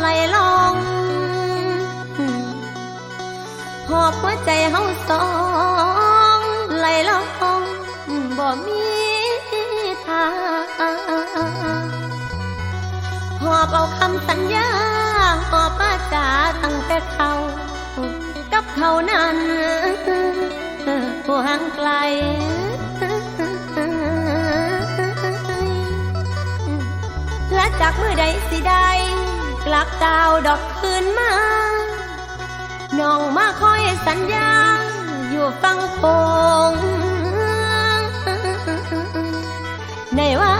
ไหลลงหอบหัวใจเฮาสองไหลลงบ่มีทางหอบเอาคำสัญญาหอบป้าจาตั้งแต่เขากับเขานั้นผู้ห่างไกลและจากมือใดสิได้ กลับดาวดอกคืนมา น้องมาคอยสัญญา อยู่ฟังโคงในว่า